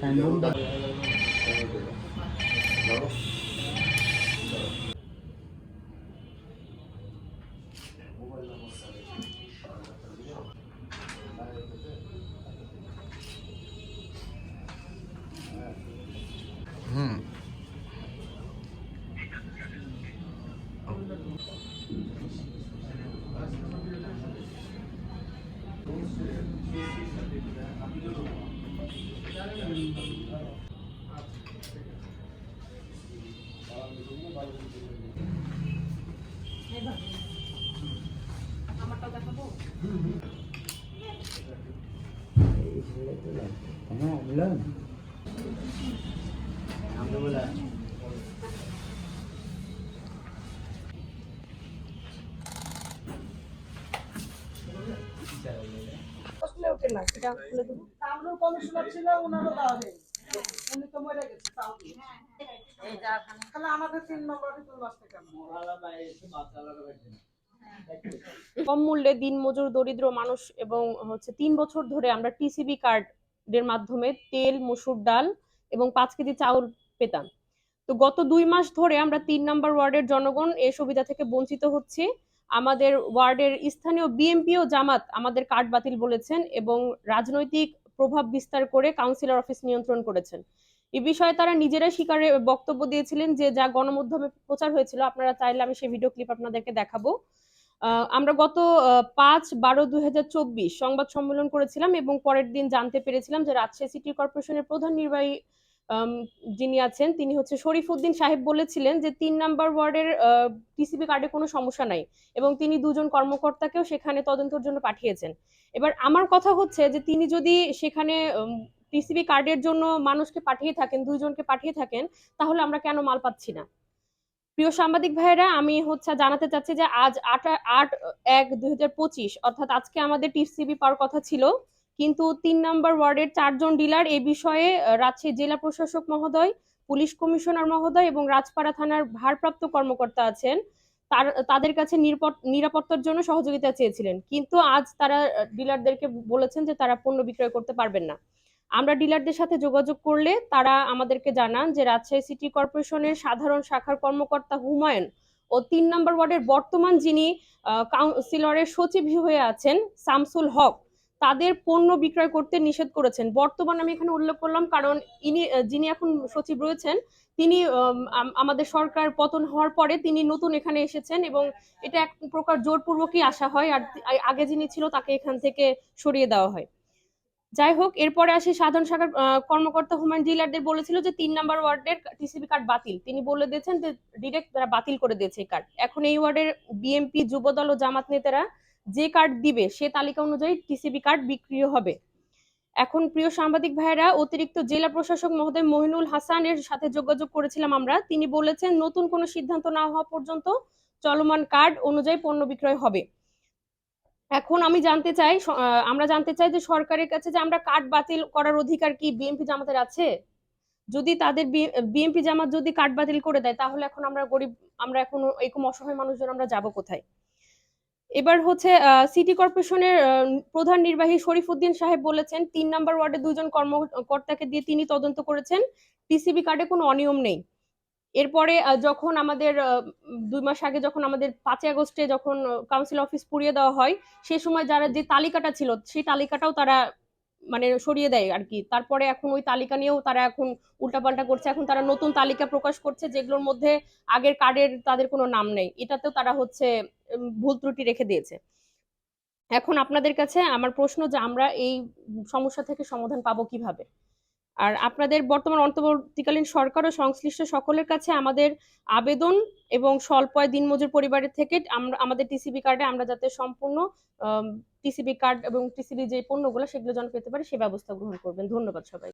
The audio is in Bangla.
Sen bunu Hmm. সাইনবোর্ড হুম হ্যাঁ বললাম। আমাকে বলা ওকে না এটা খুলে দেবো আমরাও কমিশনার ছিল ওনারও দেওয়া উনি তো মরে গেছে। তাহলে আমাদের তিন কেন কম মূল্যে দিনমজুর দরিদ্র মানুষ এবং হচ্ছে তিন বছর ধরে আমরা টিসিবি কার্ডের মাধ্যমে তেল, মসুর ডাল এবং পাঁচ কেজি চাউল পেতাম তো গত দুই মাস ধরে আমরা তিন নম্বর ওয়ার্ডের জনগণ এই সুবিধা থেকে বঞ্চিত হচ্ছি আমাদের ওয়ার্ডের স্থানীয় বিএমপি ও জামাত আমাদের কার্ড বাতিল বলেছেন এবং রাজনৈতিক প্রভাব বিস্তার করে কাউন্সিলর অফিস নিয়ন্ত্রণ করেছেন। এ বিষয়ে তারা নিজেরাই স্বীকারে বক্তব্য দিয়েছিলেন যে, যা গণমাধ্যমে প্রচার হয়েছিল, আপনারা চাইলে আমি সেই ভিডিও ক্লিপ আপনাদেরকে দেখাবো। আমরা গত পাঁচ বারো দুই সংবাদ সম্মেলন করেছিলাম এবং পরের দিন জানতে পেরেছিলাম যে রাজশাহী সিটি কর্পোরেশনের প্রধান নির্বাহী যিনি আছেন, তিনি হচ্ছে শরীফউদ্দিন সাহেব বলেছিলেন যে তিন নাম্বার ওয়ার্ডের টিসিবি কার্ডে কোনো সমস্যা নাই। এবং তিনি দুজন কর্মকর্তাকেও সেখানে তদন্তের জন্য পাঠিয়েছেন। এবার আমার কথা হচ্ছে যে তিনি যদি সেখানে টিসিবি কার্ডের জন্য মানুষকে পাঠিয়ে থাকেন, দুইজনকে পাঠিয়ে থাকেন, তাহলে আমরা কেন মাল পাচ্ছি না? প্রিয় সাংবাদিক ভাইয়েরা, আমি হচ্ছে জানাতে চাচ্ছি যে আজ আট আট, এক, দুই অর্থাৎ আজকে আমাদের টিসিবি পাওয়ার কথা ছিল। কিন্তু তিন নম্বর ওয়ার্ডের চারজন ডিলার এ বিষয়ে রাজশাহী জেলা প্রশাসক মহোদয়, পুলিশ কমিশনার মহোদয় এবং রাজপাড়া থানার ভারপ্রাপ্ত কর্মকর্তা আছেন। তার, তাদের কাছে নিরাপত্তার জন্য সহযোগিতা চেয়েছিলেন। কিন্তু আজ তারা ডিলারদেরকে বলেছেন যে তারা পণ্য বিক্রয় করতে পারবেন না। আমরা ডিলারদের সাথে যোগাযোগ করলে তারা আমাদেরকে জানান যে রাজশাহী সিটি কর্পোরেশনের সাধারণ শাখার কর্মকর্তা হুমায়ুন ও তিন নম্বর ওয়ার্ডের বর্তমান যিনি কাউন্সিলরের সচিব হয়ে আছেন শামসুল হক। তাদের পণ্য বিক্রয় করতে নিষেধ করেছেন। বর্তমান আমি এখানে উল্লেখ করলাম কারণ ইনি যিনি এখন সচিব রয়েছেন তিনি আম, আম- আমাদের সরকার পতন হওয়ার পরে তিনি নতুন এখানে এসেছেন এবং এটা এক প্রকার জোরপূর্বকই আসা হয় আর আগে যিনি ছিল তাকে এখান থেকে সরিয়ে দেওয়া হয়। যাই হোক এরপরে আসি সাধারণ শাখার কর্মকর্তা হুমায়ুন ডিলারদের বলেছিল যে তিন নাম্বার ওয়ার্ডের টিসিবি কার্ড বাতিল। তিনি বলে দিয়েছেন যে ডিরেক্ট তারা বাতিল করে দিয়েছে এই কার্ড। এখন এই ওয়ার্ডের বিএমপি যুবদল ও জামাত নেতারা যে কার্ড দিবে, সে তালিকা অনুযায়ী টিসিবি কার্ড বিক্রি হবে। এখন প্রিয় সাংবাদিক ভাইয়েরা, অতিরিক্ত জেলা প্রশাসক মহোদয় মহিনুল হাসানের সাথে যোগাযোগ করেছিলাম আমরা। তিনি বলেছেন, নতুন কোনো সিদ্ধান্ত না হওয়া পর্যন্ত চলমান কার্ড অনুযায়ী পণ্য বিক্রয় হবে। এখন আমি জানতে চাই আমরা জানতে চাই যে সরকারের কাছে যে আমরা কার্ড বাতিল করার অধিকার কি বিএনপি জামাতের আছে? যদি তাদের বিএনপি জামাত যদি কার্ড বাতিল করে দেয়, তাহলে এখন আমরা গরিব, আমরা এখন এরকম অসহায় মানুষজন আমরা যাব কোথায়? এবার হচ্ছে সিটি কর্পোরেশনের প্রধান নির্বাহী শরীফউদ্দিন সাহেব বলেছেন, তিন নাম্বার ওয়ার্ডে দুজন কর্মকর্তাকে দিয়ে তিনি তদন্ত করেছেন। টিসিবি কার্ডে কোনো অনিয়ম নেই। এরপরে যখন আমাদের দুই মাস আগে যখন আমাদের পাঁচই আগস্টে যখন কাউন্সিল অফিস পুড়িয়ে দেওয়া হয়, সে সময় যারা যে তালিকাটা ছিল, সেই তালিকাটাও তারা মানে সরিয়ে দেয় আর কি তারপরে এখন ওই তালিকা নিয়েও তারা এখন উল্টাপাল্টা করছে। এখন তারা নতুন তালিকা প্রকাশ করছে যেগুলোর মধ্যে আগের কার্ডের তাদের কোনো নাম নেই। এটাতেও তারা হচ্ছে ভুল ত্রুটি রেখে দিয়েছে। এখন আপনাদের কাছে আমার প্রশ্ন যে আমরা এই সমস্যা থেকে সমাধান পাবো কীভাবে? আর আপনাদের বর্তমান অন্তর্বর্তীকালীন সরকার ও সংশ্লিষ্ট সকলের কাছে আমাদের আবেদন এবং স্বল্পয় দিনমজুর পরিবারের থেকে আমরা, আমাদের টিসিবি কার্ডে আমরা যাতে সম্পূর্ণ টিসিবি কার্ড এবং টিসিবি যে পণ্যগুলো সেগুলো যেন পেতে পারি সে ব্যবস্থা গ্রহণ করবেন। ধন্যবাদ সবাই